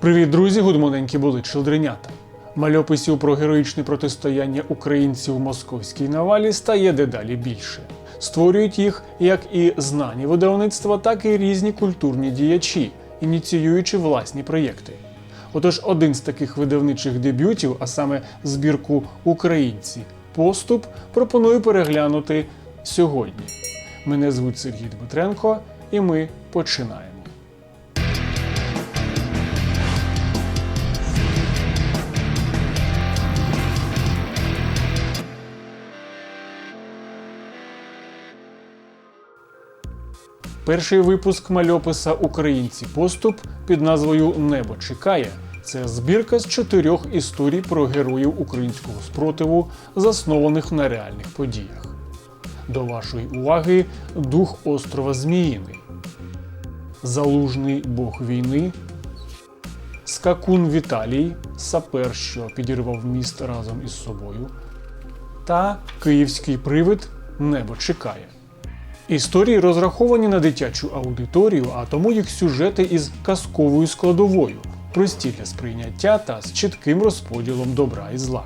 Привіт, друзі! Гудмоненькі були челдренята. Мальописів про героїчне протистояння українців у московській навалі стає дедалі більше. Створюють їх як і знані видавництва, так і різні культурні діячі, ініціюючи власні проєкти. Отож, один з таких видавничих дебютів, а саме збірку Українці Поступ, пропоную переглянути сьогодні. Мене звуть Сергій Дмитренко, і ми починаємо. Перший випуск мальописа Українці поступ під назвою Небо чекає. Це збірка з чотирьох історій про героїв українського спротиву, заснованих на реальних подіях. До вашої уваги дух острова Зміїний, Залужний Бог війни, Скакун Віталій, сапер, що підірвав міст разом із собою, та Київський привид Небо чекає. Історії розраховані на дитячу аудиторію, а тому їх сюжети із казковою складовою, прості для сприйняття та з чітким розподілом добра і зла.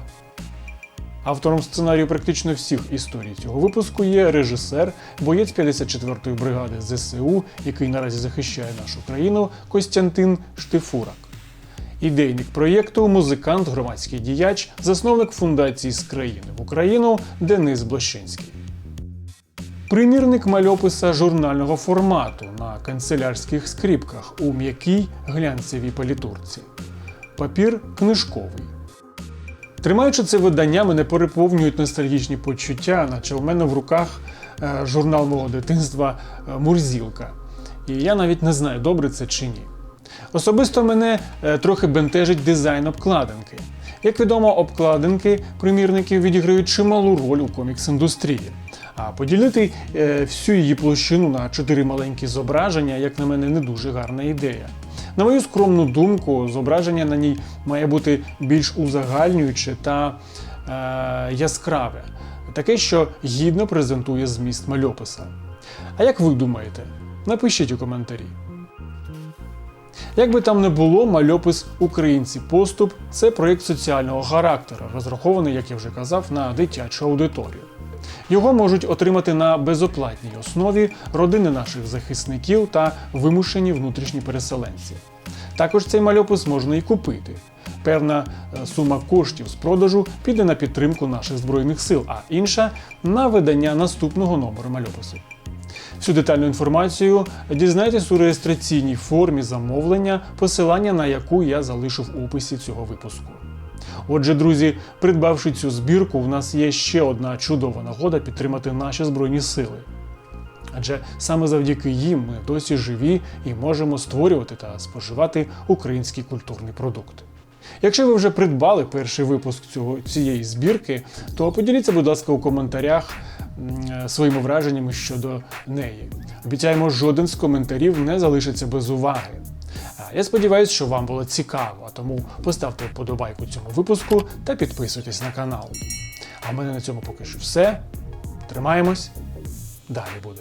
Автором сценарію практично всіх історій цього випуску є режисер, боєць 54-ї бригади ЗСУ, який наразі захищає нашу країну, Костянтин Штифурак. Ідейник проєкту музикант, громадський діяч, засновник фундації з країни в Україну Денис Блощинський. Примірник мальописа журнального формату на канцелярських скріпках у м'якій глянцевій палітурці. Папір книжковий. Тримаючи це видання, мене переповнюють ностальгічні почуття, наче в мене в руках е, журнал мого дитинства е, Мурзілка. І я навіть не знаю, добре це чи ні. Особисто мене е, трохи бентежить дизайн обкладинки. Як відомо, обкладинки примірників відіграють чималу роль у комікс-індустрії. А поділити е, всю її площину на чотири маленькі зображення, як на мене, не дуже гарна ідея. На мою скромну думку, зображення на ній має бути більш узагальнююче та е, яскраве, таке, що гідно презентує зміст мальописа. А як ви думаєте? Напишіть у коментарі. Як би там не було, мальопис Українці поступ це проєкт соціального характеру, розрахований, як я вже казав, на дитячу аудиторію. Його можуть отримати на безоплатній основі родини наших захисників та вимушені внутрішні переселенці. Також цей мальопис можна і купити. Певна е, сума коштів з продажу піде на підтримку наших збройних сил, а інша на видання наступного номеру мальопису. Всю детальну інформацію дізнайтесь у реєстраційній формі замовлення, посилання на яку я залишив у описі цього випуску. Отже, друзі, придбавши цю збірку, в нас є ще одна чудова нагода підтримати наші збройні сили. Адже саме завдяки їм ми досі живі і можемо створювати та споживати український культурний продукт. Якщо ви вже придбали перший випуск цього, цієї збірки, то поділіться, будь ласка, у коментарях е, своїми враженнями щодо неї. Обіцяємо, жоден з коментарів не залишиться без уваги. Я сподіваюся, що вам було цікаво, тому поставте вподобайку цьому випуску та підписуйтесь на канал. А в мене на цьому поки що все. Тримаємось, далі буде.